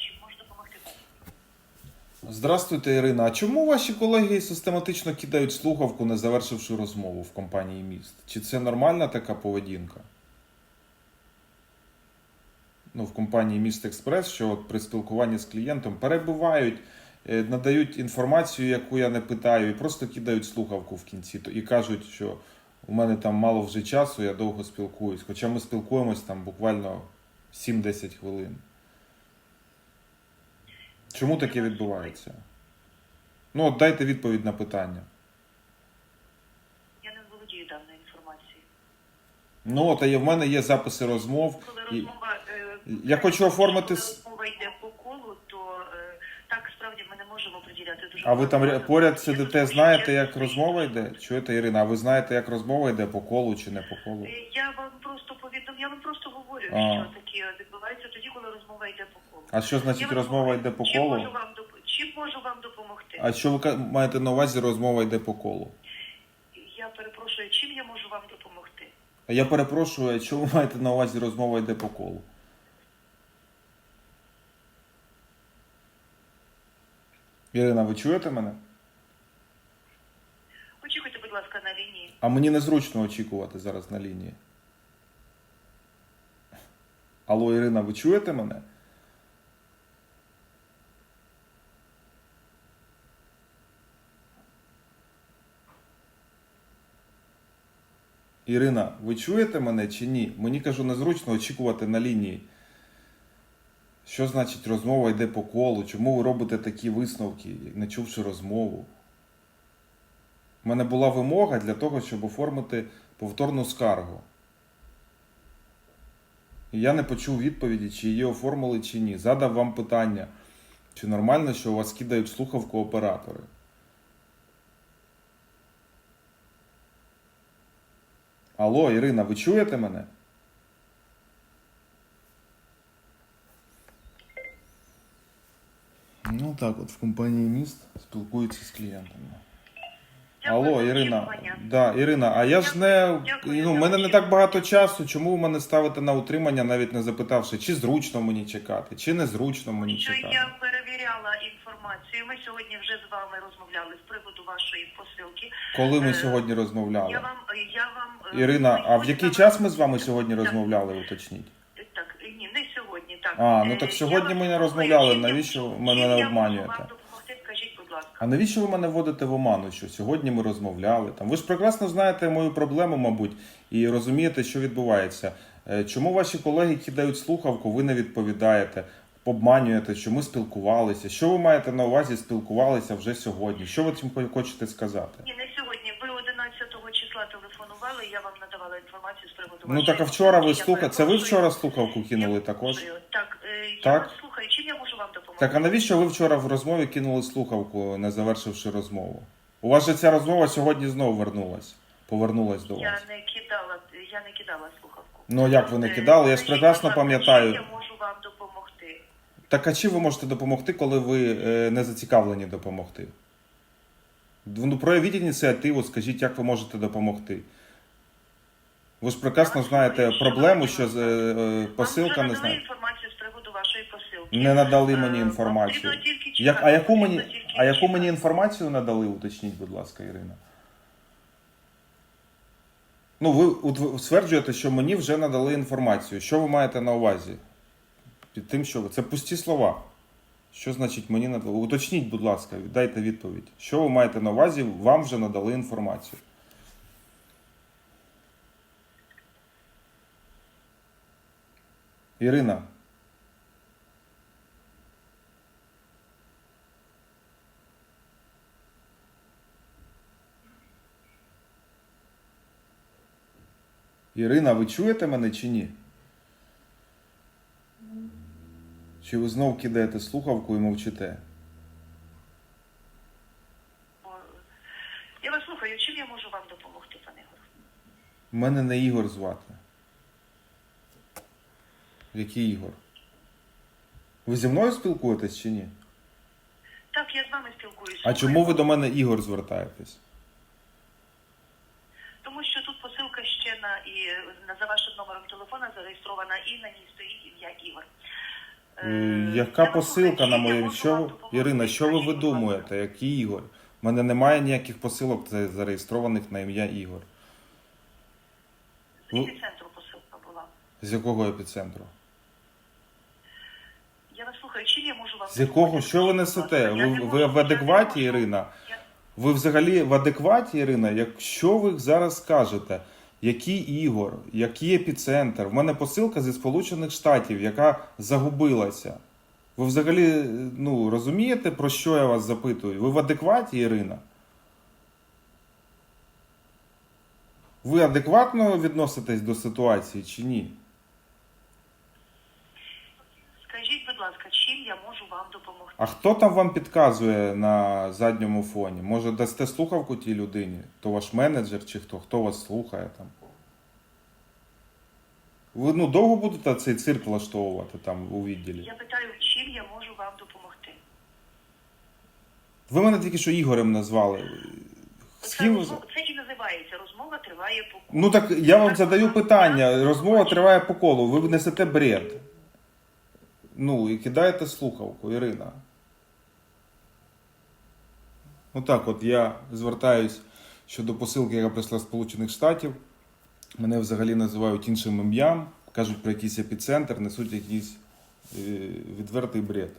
чим можу допомогти вам? Здравствуйте, Ірина. А чому ваші колеги систематично кидають слухавку, не завершивши розмову в компанії міст? Чи це нормальна така поведінка? Ну, в компанії Міст Експрес, що от при спілкуванні з клієнтом перебувають, е, надають інформацію, яку я не питаю, і просто кидають слухавку в кінці і кажуть, що у мене там мало вже часу, я довго спілкуюсь. Хоча ми спілкуємось там буквально 7-10 хвилин. Чому таке відбувається? Ну, от дайте відповідь на питання. Я не володію даною інформацією. Ну, от а є, в мене є записи розмов. Коли І- розмова е, Я хочу оформити коли розмова йде по колу, то е, так справді ми не можемо приділяти дуже А ви там поряд сидите, знаєте, як розмова йде? Чуєте, Ірина, а ви знаєте, як розмова йде по колу чи не по колу? Е, Я вам просто повідом, я вам просто говорю, А. що таке відбувається тоді, коли розмова йде по колу. А що значить вам розмова йде по чим колу? Можу вам доп- чим можу вам допомогти? А що ви маєте на увазі розмова йде по колу? Я перепрошую, чим я можу вам допомогти? А я перепрошую, ви маєте на увазі розмова йде по колу? Ірина, ви чуєте мене? Очікуйте, будь ласка, на лінії. А мені незручно очікувати зараз на лінії. Алло, Ірина, ви чуєте мене? Ірина, ви чуєте мене чи ні? Мені кажу, незручно очікувати на лінії. Що значить розмова йде по колу? Чому ви робите такі висновки, не чувши розмову? У мене була вимога для того, щоб оформити повторну скаргу. І я не почув відповіді, чи її оформили, чи ні. Задав вам питання, чи нормально, що у вас кидають слухавку оператори. Алло, Ірина, ви чуєте мене? Ну так, от в компанії міст спілкуються з клієнтами. Алло, Ірина. Да, Ірина, а я ж не. Ну, мене не так багато часу. Чому ви мене ставите на утримання, навіть не запитавши, чи зручно мені чекати, чи незручно мені Що чекати. я перевіряла інформацію. Ми сьогодні вже з вами розмовляли з приводу вашої посилки. Коли ми Е, сьогодні розмовляли? Я вам я вам е, Ірина, а в який час ми з вами сьогодні розмовляли, уточніть? Так, ні, не сьогодні. Так А, ну так сьогодні ми не розмовляли. Навіщо ви мене обманюєте? А навіщо ви мене вводите в оману? Що сьогодні ми розмовляли? Там ви ж прекрасно знаєте мою проблему, мабуть, і розумієте, що відбувається. Е, Чому ваші колеги кидають слухавку, ви не відповідаєте, обманюєте, що ми спілкувалися? Що ви маєте на увазі спілкувалися вже сьогодні? Що ви цим хочете сказати? Ні, не сьогодні. Ви 11 числа телефонували, я вам надавала інформацію з приводу Ну так а вчора ви. Слухали. Це ви вчора слухавку кинули Я також? Так, е, я Так? вас слухаю. Чим я можу вам допомогти? Так а навіщо ви вчора в розмові кинули слухавку, не завершивши розмову? У вас же ця розмова сьогодні знову вернулась. Повернулась до Я не кидала, я не кидала слухавку. Ну як ви не Е, кидали? Я ж прекрасно пам'ятаю. Я можу вам допомогти? Так а чи ви можете допомогти, коли ви е, не зацікавлені допомогти? Ну, проявіть ініціативу, скажіть, як ви можете допомогти. Ви ж прекрасно знаєте проблему, що з- е, посилка не знає. інформацію з приводу вашої посилки. Не надали Е, мені інформацію. Як, а яку мені, а яку мені інформацію надали, уточніть, будь ласка, Ірина. Ну, ви стверджуєте, що мені вже надали інформацію. Що ви маєте на увазі? Під тим, що ви. Це пусті слова. Що значить мені надали? Уточніть, будь ласка, дайте відповідь. Що ви маєте на увазі? Вам вже надали інформацію. Ірина. Ірина, ви чуєте мене чи ні? Чи ви знов кидаєте слухавку і мовчите? Я вас слухаю. Чим я можу вам допомогти, пане Ігор? Мене не Ігор звати. Який Ігор? Ви зі мною спілкуєтесь чи ні? Так, я з вами спілкуюся. А чому ви до мене Ігор звертаєтесь? Тому що тут посилка ще на і на- за вашим номером телефона зареєстрована і на ній стоїть ім'я Ігор. Е, Яка посилка на чим я моє? Що? Ірина, що ви видумуєте? Який Ігор? У мене немає ніяких посилок зареєстрованих на ім'я Ігор. З епіцентру посилка була. З якого епіцентру? Я вас слухаю, чим я можу вам З якого? Що ви несете? Ви, ви в адекваті. Ірина? Ви взагалі в адекваті, Ірина? Якщо ви зараз скажете, який Ігор, який епіцентр? В мене посилка зі Сполучених Штатів, яка загубилася. Ви взагалі ну, розумієте, про що я вас запитую? Ви в адекваті, Ірина? Ви адекватно відноситесь до ситуації чи ні? Скажіть, будь ласка, чим я можу вам допомогти? А хто там вам підказує на задньому фоні? Може, дасте слухавку тій людині? То ваш менеджер чи хто? Хто вас слухає там? Ви ну, довго будете цей цирк влаштовувати там у відділі? Я питаю, чим я можу вам допомогти? Ви мене тільки що Ігорем назвали. З Це, ким ви... це і називається розмова триває по колу. Ну так я вам задаю питання. Розмова триває по колу. Ви несете бред. Ну і кидаєте слухавку, Ірина. Ну так, от я звертаюсь щодо посилки, яка прийшла з Сполучених Штатів. Мене взагалі називають іншим ім'ям, кажуть про якийсь епіцентр, несуть якийсь е, відвертий бред.